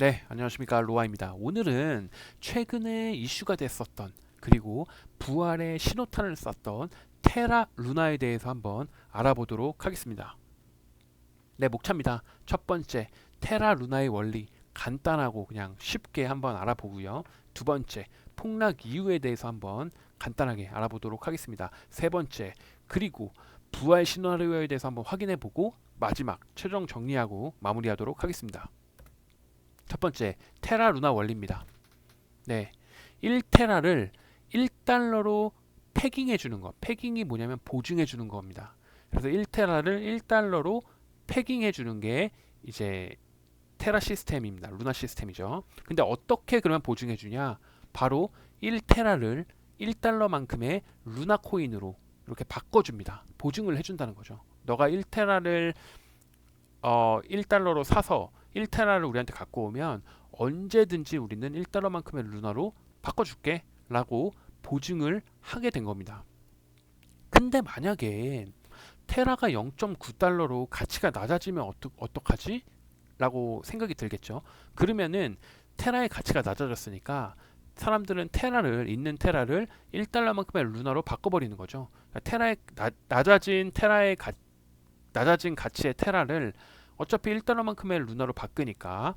네, 안녕하십니까 로아입니다. 오늘은 최근에 이슈가 됐었던 그리고 부활의 신호탄을 쐈던 테라 루나에 대해서 한번 알아보도록 하겠습니다. 네, 목차입니다. 첫 번째, 테라 루나의 원리 간단하고 그냥 쉽게 한번 알아보고요. 두 번째, 폭락 이유에 대해서 한번 간단하게 알아보도록 하겠습니다. 세 번째, 그리고 부활 시나리오에 대해서 한번 확인해 보고 마지막 최종 정리하고 마무리하도록 하겠습니다. 첫 번째 테라 루나 원리입니다. 네, 1테라를 1달러로 패깅해 주는 거. 패깅이 뭐냐면 보증해 주는 겁니다. 그래서 1테라를 1달러로 패깅해 주는 게 이제 테라 시스템입니다. 루나 시스템이죠. 근데 어떻게 그러면 보증해 주냐? 바로 1테라를 1달러만큼의 루나 코인으로 이렇게 바꿔 줍니다. 보증을 해 준다는 거죠. 너가 1테라를 어 1달러로 사서 1테라를 우리한테 갖고 오면 언제든지 우리는 1달러만큼의 루나로 바꿔줄게 라고 보증을 하게 된 겁니다. 근데 만약에 테라가 0.9달러로 가치가 낮아지면 어떡, 어떡하지? 라고 생각이 들겠죠. 그러면은 테라의 가치가 낮아졌으니까 사람들은 테라를 있는 테라를 1달러만큼의 루나로 바꿔버리는 거죠. 그러니까 테라의 나, 낮아진 테라의 가, 낮아진 가치의 테라를 어차피 1달러만큼의 루나로 바꾸니까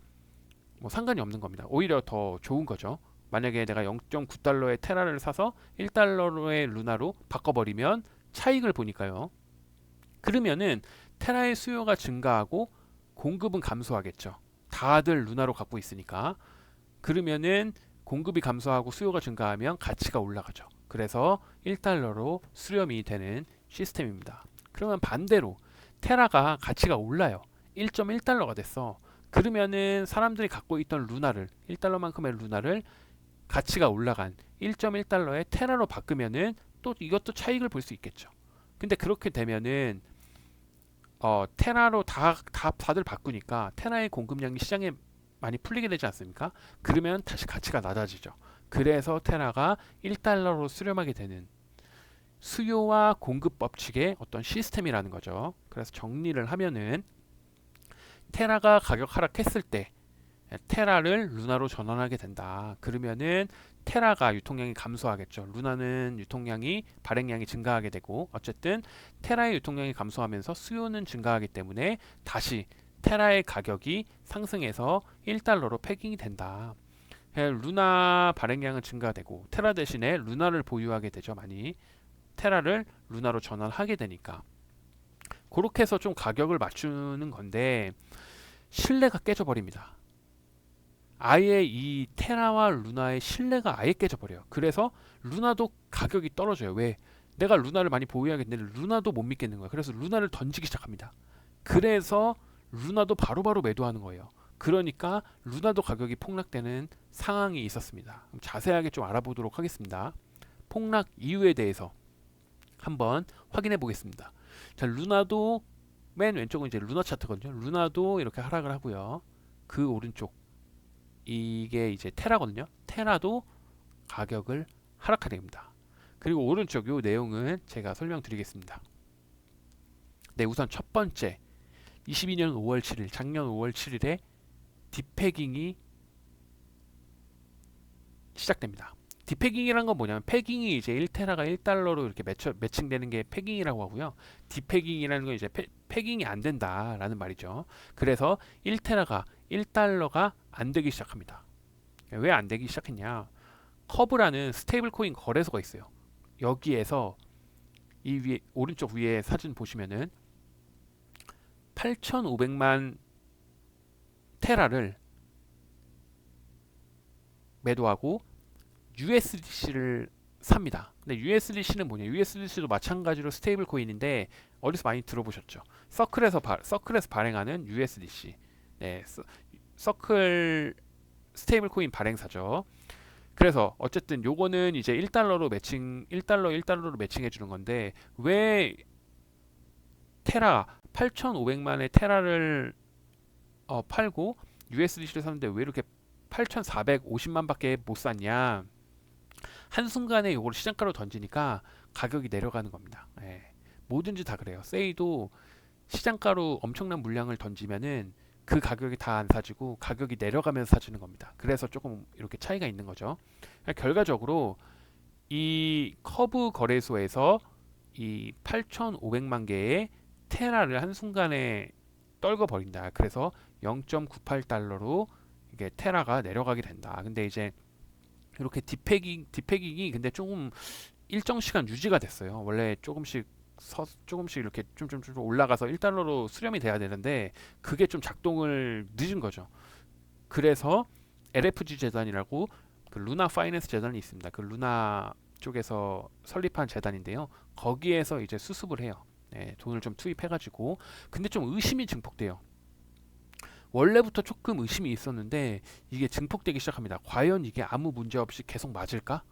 뭐 상관이 없는 겁니다. 오히려 더 좋은 거죠. 만약에 내가 0.9달러의 테라를 사서 1달러의 루나로 바꿔버리면 차익을 보니까요. 그러면은 테라의 수요가 증가하고 공급은 감소하겠죠. 다들 루나로 갖고 있으니까. 그러면은 공급이 감소하고 수요가 증가하면 가치가 올라가죠. 그래서 1달러로 수렴이 되는 시스템입니다. 그러면 반대로 테라가 가치가 올라요. 1.1달러가 됐어. 그러면은 사람들이 갖고 있던 루나를 1달러만큼의 루나를 가치가 올라간 1.1달러의 테라로 바꾸면은 또 이것도 차익을 볼 수 있겠죠. 근데 그렇게 되면은 어, 테라로 다, 다 다들 바꾸니까 테라의 공급량이 시장에 많이 풀리게 되지 않습니까? 그러면 다시 가치가 낮아지죠. 그래서 테라가 1달러로 수렴하게 되는 수요와 공급 법칙의 어떤 시스템이라는 거죠. 그래서 정리를 하면은 테라가 가격 하락했을 때 테라를 루나로 전환하게 된다. 그러면은 테라가 유통량이 감소하겠죠. 루나는 유통량이 발행량이 증가하게 되고 어쨌든 테라의 유통량이 감소하면서 수요는 증가하기 때문에 다시 테라의 가격이 상승해서 1달러로 패깅이 된다. 루나 발행량은 증가되고 테라 대신에 루나를 보유하게 되죠. 많이 테라를 루나로 전환하게 되니까 그렇게 해서 좀 가격을 맞추는 건데 신뢰가 깨져버립니다. 아예 이 테라와 루나의 신뢰가 아예 깨져버려요. 그래서 루나도 가격이 떨어져요. 왜? 내가 루나를 많이 보유하겠는데 루나도 못 믿겠는 거예요. 그래서 루나를 던지기 시작합니다. 그래서 루나도 바로바로 바로 매도하는 거예요. 그러니까 루나도 가격이 폭락되는 상황이 있었습니다. 자세하게 좀 알아보도록 하겠습니다. 폭락 이유에 대해서 한번 확인해 보겠습니다. 자, 루나도 맨 왼쪽은 이제 루나 차트거든요. 루나도 이렇게 하락을 하고요. 그 오른쪽 이게 이제 테라거든요. 테라도 가격을 하락하게 됩니다. 그리고 오른쪽 요 내용은 제가 설명드리겠습니다. 네, 우선 첫 번째 22년 5월 7일, 작년 5월 7일에 디패깅이 시작됩니다. 디패깅이란 건 뭐냐면 패깅이 이제 1테라가 1달러로 이렇게 매처, 매칭되는 게 패깅이라고 하고요. 디패깅이라는 건 이제 패, 패깅이 안 된다라는 말이죠. 그래서 1테라가 1달러가 안 되기 시작합니다. 왜 안 되기 시작했냐? 커브라는 스테이블 코인 거래소가 있어요. 여기에서 이 위에 오른쪽 위에 사진 보시면은 8,500만 테라를 매도하고 USDC를 삽니다. 근데 USDC는 뭐냐? USDC도 마찬가지로 스테이블 코인인데 어디서 많이 들어보셨죠? 서클에서 바, 서클에서 발행하는 USDC. 네, 서, 서클 스테이블 코인 발행사죠. 그래서 어쨌든 요거는 이제 1달러로 매칭 1달러 1달러로 매칭해 주는 건데 왜 테라 8,500만의 테라를 어, 팔고 USDC를 샀는데 왜 이렇게 8,450만밖에 못 샀냐? 한순간에 이걸 시장가로 던지니까 가격이 내려가는 겁니다. 예. 뭐든지 다 그래요. 세이도 시장가로 엄청난 물량을 던지면은 그 가격이 다 안 사지고 가격이 내려가면서 사지는 겁니다. 그래서 조금 이렇게 차이가 있는 거죠. 그러니까 결과적으로 이 커브 거래소에서 이 8,500만 개의 테라를 한순간에 떨궈 버린다. 그래서 0.98달러로 이게 테라가 내려가게 된다. 근데 이제 이렇게 디패깅 디패깅이 근데 조금 일정 시간 유지가 됐어요. 원래 조금씩 서, 조금씩 이렇게 좀좀 좀 올라가서 1달러로 수렴이 돼야 되는데 그게 좀 작동을 늦은 거죠. 그래서 LFG 재단이라고 그 루나 파이낸스 재단이 있습니다. 그 루나 쪽에서 설립한 재단인데요. 거기에서 이제 수습을 해요. 네, 돈을 좀 투입해가지고 근데 좀 의심이 증폭돼요. 원래부터 조금 의심이 있었는데 이게 증폭되기 시작합니다. 과연 이게 아무 문제 없이 계속 맞을까?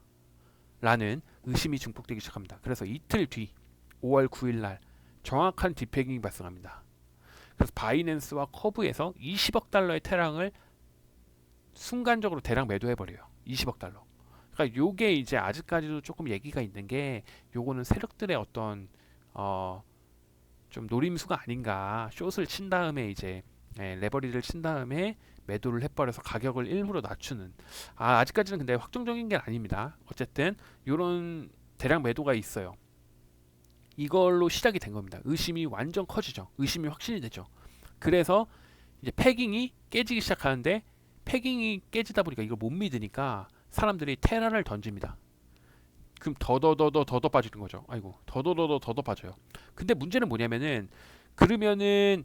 라는 의심이 증폭되기 시작합니다. 그래서 이틀 뒤 5월 9일 날 정확한 디패깅이 발생합니다. 그래서 바이낸스와 커브에서 20억 달러의 테랑을 순간적으로 대량 매도해 버려요. 20억 달러. 그러니까 요게 이제 아직까지도 조금 얘기가 있는 게 요거는 세력들의 어떤 어 좀 노림수가 아닌가. 숏을 친 다음에 이제 예, 레버리를 친 다음에 매도를 해버려서 가격을 일부러 낮추는 아 아직까지는 근데 확정적인 게 아닙니다. 어쨌든 요런 대량 매도가 있어요. 이걸로 시작이 된 겁니다. 의심이 완전 커지죠. 의심이 확신이 되죠. 그래서 이제 패깅이 깨지기 시작하는데 패깅이 깨지다 보니까 이걸 못 믿으니까 사람들이 테라를 던집니다. 그럼 더더더더 더더 빠지는 거죠. 아이고 더더더더 더더 빠져요. 근데 문제는 뭐냐면은 그러면은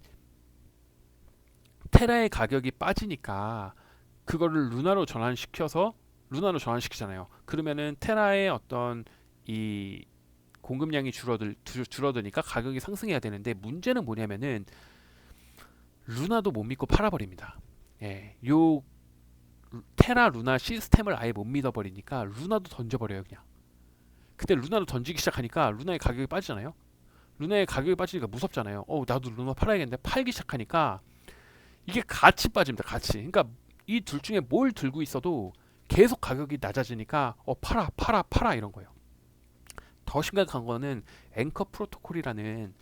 테라의 가격이 빠지니까 그거를 루나로 전환시켜서 루나로 전환시키잖아요. 그러면은 테라의 어떤 이 공급량이 줄어들 줄어드니까 가격이 상승해야 되는데 문제는 뭐냐면은 루나도 못 믿고 팔아버립니다. 예, 요 테라 루나 시스템을 아예 못 믿어버리니까 루나도 던져버려요 그냥. 근데 루나도 던지기 시작하니까 루나의 가격이 빠지잖아요. 루나의 가격이 빠지니까 무섭잖아요. 어 나도 루나 팔아야겠는데 팔기 시작하니까 이게 같이 빠집니다. 같이. 그러니까 이 둘 중에 뭘 들고 있어도 계속 가격이 낮아지니까 어 팔아 팔아 팔아 이런 거예요. 더 심각한 거는 앵커 프로토콜이라는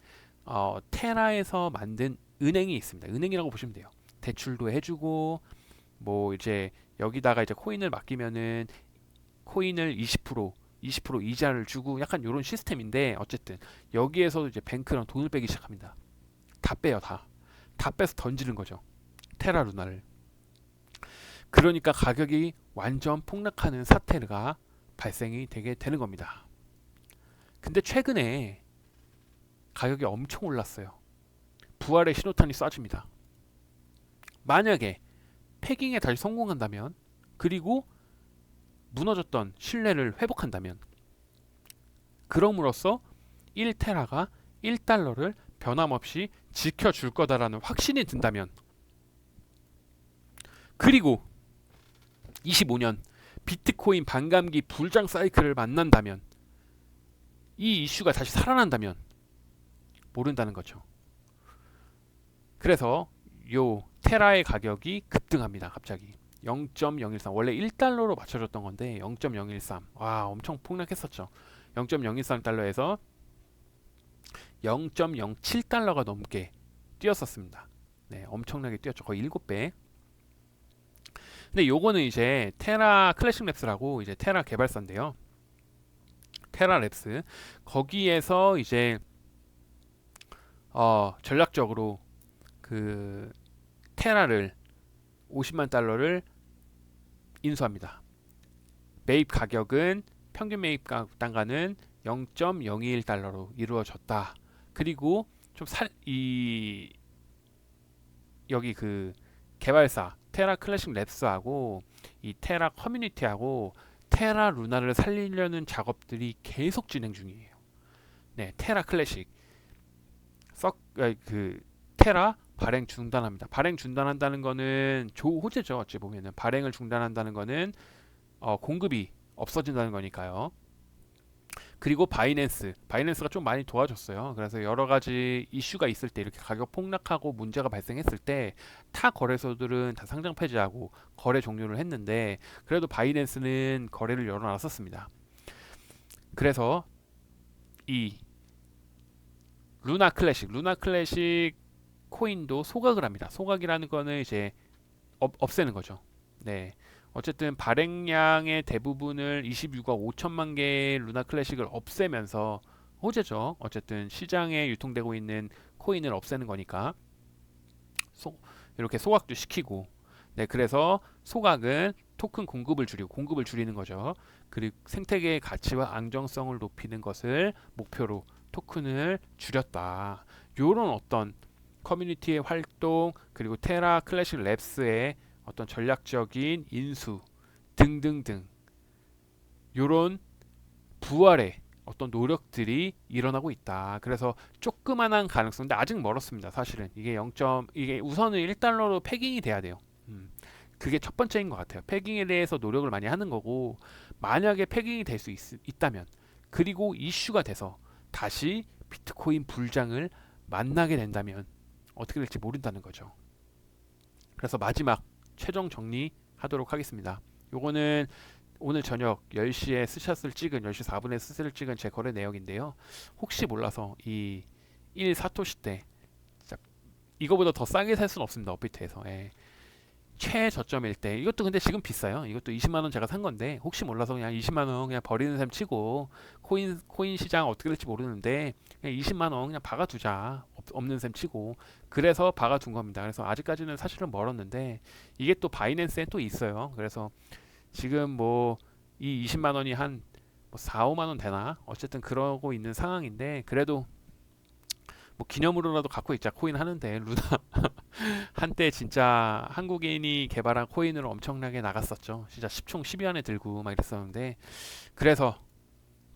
어, 테라에서 만든 은행이 있습니다. 은행이라고 보시면 돼요. 대출도 해주고 뭐 이제 여기다가 이제 코인을 맡기면은 코인을 20% 20% 이자를 주고 약간 이런 시스템인데 어쨌든 여기에서도 이제 뱅크랑 돈을 빼기 시작합니다. 다 빼요 다. 다 빼서 던지는 거죠. 테라 루나를. 그러니까 가격이 완전 폭락하는 사태가 발생이 되게 되는 겁니다. 근데 최근에 가격이 엄청 올랐어요. 부활의 신호탄이 쏴집니다. 만약에 패깅에 다시 성공한다면 그리고 무너졌던 신뢰를 회복한다면 그럼으로써 1테라가 1달러를 변함없이 지켜줄 거다라는 확신이 든다면 그리고 25년 비트코인 반감기 불장 사이클을 만난다면 이 이슈가 다시 살아난다면 모른다는 거죠. 그래서 요 테라의 가격이 급등합니다. 갑자기 0.013 원래 1달러로 맞춰졌던 건데 0.013와 엄청 폭락했었죠. 0.013달러에서 0.07달러가 넘게 뛰었었습니다. 네, 엄청나게 뛰었죠. 거의 7배. 근데 요거는 이제 테라 클래식 랩스라고 이제 테라 개발사인데요. 테라 랩스 거기에서 이제 어 전략적으로 그 테라를 50만 달러를 인수합니다. 매입 가격은 평균 매입 단가는 0.021달러로 이루어졌다. 그리고 좀 살 이 여기 그 개발사 테라 클래식 랩스하고 이 테라 커뮤니티하고 테라 루나를 살리려는 작업들이 계속 진행 중이에요. 네, 테라 클래식 썩 그 테라 발행 중단합니다. 발행 중단한다는 거는 조 호재죠. 어찌 보면은 발행을 중단한다는 거는 어, 공급이 없어진다는 거니까요. 그리고 바이낸스, 바이낸스가 좀 많이 도와줬어요. 그래서 여러 가지 이슈가 있을 때 이렇게 가격 폭락하고 문제가 발생했을 때 타 거래소들은 다 상장 폐지하고 거래 종료를 했는데 그래도 바이낸스는 거래를 열어놨었습니다. 그래서 이 루나 클래식, 루나 클래식 코인도 소각을 합니다. 소각이라는 거는 이제 없, 없애는 거죠. 네. 어쨌든 발행량의 대부분을 26억 5천만 개의 루나 클래식을 없애면서 호재죠. 어쨌든 시장에 유통되고 있는 코인을 없애는 거니까 소, 이렇게 소각도 시키고 네 그래서 소각은 토큰 공급을 줄이고 공급을 줄이는 거죠. 그리고 생태계의 가치와 안정성을 높이는 것을 목표로 토큰을 줄였다. 요런 어떤 커뮤니티의 활동 그리고 테라 클래식 랩스의 어떤 전략적인 인수 등등등 요런 부활의 어떤 노력들이 일어나고 있다. 그래서 조그만한 가능성인데 아직 멀었습니다. 사실은 이게 0. 이게 우선은 1달러로 패깅이 돼야 돼요. 음, 그게 첫 번째인 것 같아요. 패깅에 대해서 노력을 많이 하는 거고 만약에 패깅이 될 수 있다면 그리고 이슈가 돼서 다시 비트코인 불장을 만나게 된다면 어떻게 될지 모른다는 거죠. 그래서 마지막 최종 정리하도록 하겠습니다. 요거는 오늘 저녁 10시에 스샷을 찍은 10시 4분에 스샷을 찍은 제 거래 내역인데요. 혹시 몰라서 이 1 사토시 때 진짜 이거보다 더 싸게 살 수는 없습니다. 업비트에서. 예. 최저점일 때 이것도 근데 지금 비싸요. 이것도 20만 원 제가 산 건데 혹시 몰라서 그냥 20만 원 그냥 버리는 셈 치고 코인 코인 시장 어떻게 될지 모르는데 그냥 20만 원 그냥 박아 두자. 없 는 셈 치고 그래서 박아 둔 겁니다. 그래서 아직까지는 사실은 멀었는데 이게 또 바이낸스에 또 있어요. 그래서 지금 뭐 이 20만 원이 한뭐 4, 5만 원 되나? 어쨌든 그러고 있는 상황인데 그래도 뭐 기념으로라도 갖고 있자 코인 하는데 루나 한때 진짜 한국인이 개발한 코인으로 엄청나게 나갔었죠. 진짜 10총 10위 들고 막 이랬었는데 그래서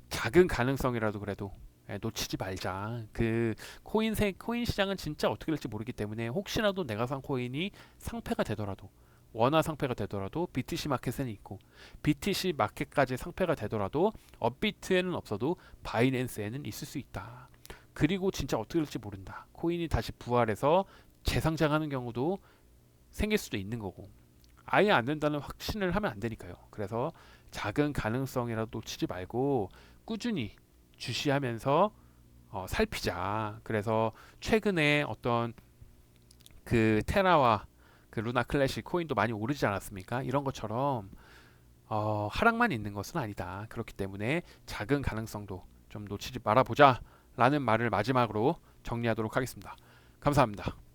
작은 가능성이라도 그래도 예, 놓치지 말자. 그 코인 세 코인 시장은 진짜 어떻게 될지 모르기 때문에 혹시라도 내가 산 코인이 상패가 되더라도 원화 상패가 되더라도 BTC 마켓에는 있고 BTC 마켓까지 상패가 되더라도 업비트에는 없어도 바이낸스에는 있을 수 있다. 그리고 진짜 어떻게 될지 모른다. 코인이 다시 부활해서 재상장하는 경우도 생길 수도 있는 거고 아예 안 된다는 확신을 하면 안 되니까요. 그래서 작은 가능성이라도 놓치지 말고 꾸준히 주시하면서 어, 살피자. 그래서 최근에 어떤 그 테라와 그 루나 클래식 코인도 많이 오르지 않았습니까? 이런 것처럼 어, 하락만 있는 것은 아니다. 그렇기 때문에 작은 가능성도 좀 놓치지 말아보자 라는 말을 마지막으로 정리하도록 하겠습니다. 감사합니다.